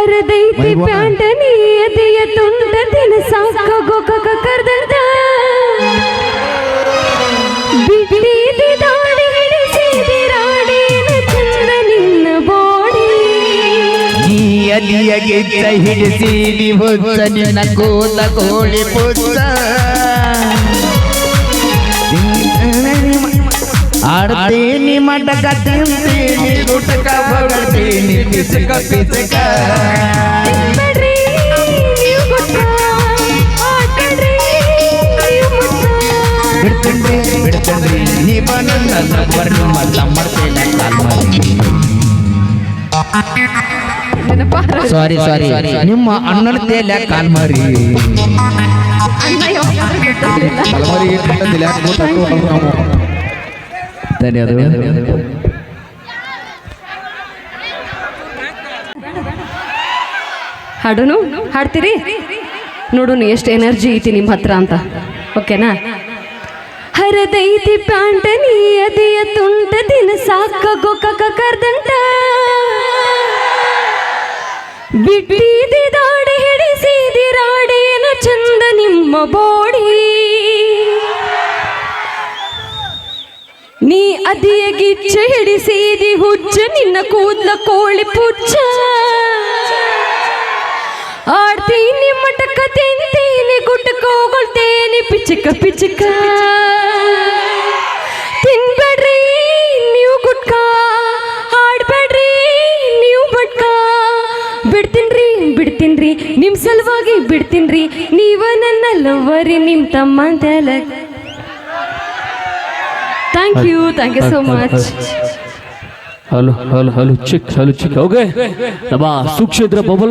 ಹರದೈತಿ ಮೈಗೋಣ. ಪ್ಯಾಂಟ ನೀ ಎದೆಯ ತುಂಟ ದಿನ ಗೋಕ ಕರ್ದಂತ ಬಿಟ್ಟಿದಿ ದಾಡಿ ಹಿಡಿಸಿದಿ ರಾಡೇನ ಚಂದ ನಿನ್ನ ಬೋಡಿ ನೀ ಅಲಿಯ ಗೆದ್ದ ಹಿಡಿಸಿ ನಿನ್ನ ಕೂದ ಕೋಳಿ ಪುಚ್ಚ. ಆಡ್ತೀನಿ ಮಟಕ ತಿಂತೀನಿ ಗುಟಕ ಬಗಳ್ತೀನಿ ಪಿಸಕ ಪಿಸಕ ಬಿಡ್ತೇನ್ರಿ ಬಿಡ್ತೇನ್ರಿ ನೀ ಬನ್ನ ನನ್ನ ಬರ್ರಿ ಮತ್ತ ಮಾಡ್ತೇನೆ ಕಾಲ್ ಮಾಡಿ ನೆನಪ ಸಾರಿ ಸಾರಿ ನಿಮ್ಮ ಅಣ್ಣನ ತೇಲ ಕಾಲ್ಮಾರಿ ಇಟ್ಟಿದ್ದಿಲ್ಲ, ಯಾಕೆ ಗೊತ್ತಾಗ್ತೋ ನಾವು ಧನ್ಯವಾದ ಹಾಡುನು? ಹಾಡ್ತೀರಿ? ನೋಡುನು ಎಷ್ಟು ಎನರ್ಜಿ ಐತಿ ನಿಮ್ಮ ಹತ್ರ ಅಂತ. ಓಕೆನಾ? ಹರದೈತಿ ಪ್ಯಾಂಟ ಅದಿಯ ತುಂಟ ದಿನ ಸಾಕ ಗೋಕ ಕರ್ದಂಟ. ಬಿಟ್ಟಿದಿ ದಾಡಿ ಹಿಡಿಸಿದಿ ರಾಡೇನ ಚಂದ ನಿಮ್ಮ ಬೋಡಿ ನೀ ಅದಿಯ ಗಿಚ್ಚ ಹಿಡಿಸಿದಿ ಹುಚ್ಚ, ನಿನ್ನ ಕೂದ್ಲ ಕೋಳಿ ಪುಚ್ಚ. ಆಡ್ತೀನಿ ಮಟಕ ತಿಂತೀನಿ ಗುಟ್ಟಕೋಗೊಳ್ತೇನೆ ಪಿಚಕ ಪಿಚಕ. ತಿನ್ಬೇಡ್ರಿ, ನೀವು ಗುಟ್ಕ. ಆಡ್ಬೇಡ್ರಿ ನೀವು ಬಟ್ಕ. ಬಿಡ್ತೀನ್ರಿ ಬಿಡ್ತೀನ್ರಿ ನಿಮ್ಮ ಸಲುವಾಗಿ ಬಿಡ್ತೀನ್ರಿ. ನೀವ ನನ್ನ ಲವ್ವರಿ ನಿಮ್ಮ ತಮ್ಮ ಅಂತ thank you thank you so much hello hello hello check hello ಚಿಕ್ ಓಕೆ ನಮ್ಮ ಸುಕ್ಷೇತ್ರ ಬಬಲ್